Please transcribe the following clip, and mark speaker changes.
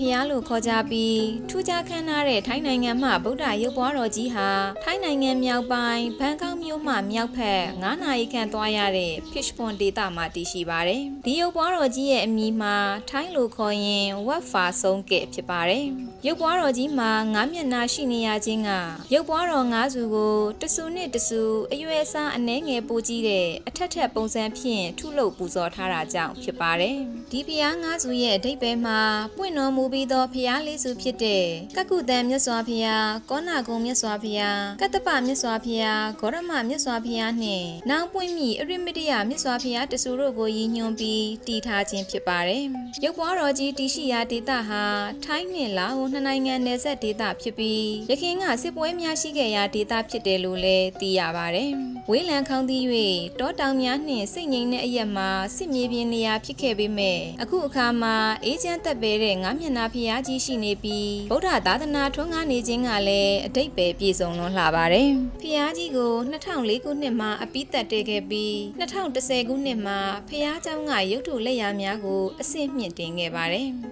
Speaker 1: ဖျားလို့ခေါ်ကြပြီးထူးခြားခမ်းနားတဲ့ထိုင်းနိုင်ငံမှဗုဒ္ဓရုပ်ပွားတော်ကြီးဟာထိုင်းနိုင်ငံမြောက်ပိုင်းဘန်ကောက်မြို့မှမြောက်ဘက်9နာရီခန့်သွားရတဲ့ Fishpond ဒေသမှာတည်ရှိပါတယ်။ဒီရုပ်ပွားတော်ကြီးရဲ့အမည်မှာထိုင်းလိုခေါ်ရင်ဝက်ဖာဆုံးကဲ့ဖြစ်ပါတယ်။ရုပ်ပွားတော်ကြီးမှာ9မျက်နှာရှိနေရခြင်းကရုပ်ပွားတော်9စုကိုတဆူနဲ့တဆူအရွယ်အစားအနှဲငယ်ပိုကြီးတဲ့အထက်ထက်ပုံစံဖြင့်ထုလုပ်ပူဇော်ထားတာကြောင့်ဖြစ်ပါတယ်။ဒီဖျား9စုရဲ့အဓိပ္ပာယ်မှာပွင့်တော်မူပြီးသောဖျားလေးစုဖြစ်တဲ့ကကုတန်မြတ်စွာဘုရား၊ကောနာကုံမြတ်စွာဘုရား၊ကတ္တပမြတ်စွာဘုရား၊ဂေါရမမြတ်စွာဘုရားနှင့်နောင်ပွင့်မိအရိမတယမြတ်စွာဘုရားတဆူတို့ကိုရည်ညွှန်းပြီးတည်ထားခြင်းဖြစ်ပါတယ်။ရုပ်ပွားတော်ကြီးတည်ရှိရာဒေသဟာထိုင်းနှင့်လာအိုနှစ်နိုင်ငံနယ်စပ်ဒေသဖြစ်ပြီးရခိုင်ကစစ်ပွဲများရှိခဲ့ရာဒေသဖြစ်တယ်လို့လည်းသိရပါတယ်။ ဝေးလံခေါင်းသီး၍တောတောင်များနှင့်စိတ်ငြိမ်တဲ့အရက်မှာစစ်မြေပြင်နေရာဖြစ်ခဲ့ပေမဲ့အခုအခါမှာအေဂျင့်သက်ပဲတဲ့ငါးမျက်နှာဖျားကြီးရှိနေပြီးဗုဒ္ဓသာသနာထွန်းကားနေခြင်းကလည်းအတိတ်ပဲပြည့်စုံလွန်လှပါတယ်။ဖျားကြီးကို2004ခုနှစ်မှာအပိသက်တည်ခဲ့ပြီး2010ခုနှစ်မှာဖျားเจ้าကရုပ်ထုလက်ရာများကိုအဆင့်မြင့်တင်ခဲ့ပါတယ်။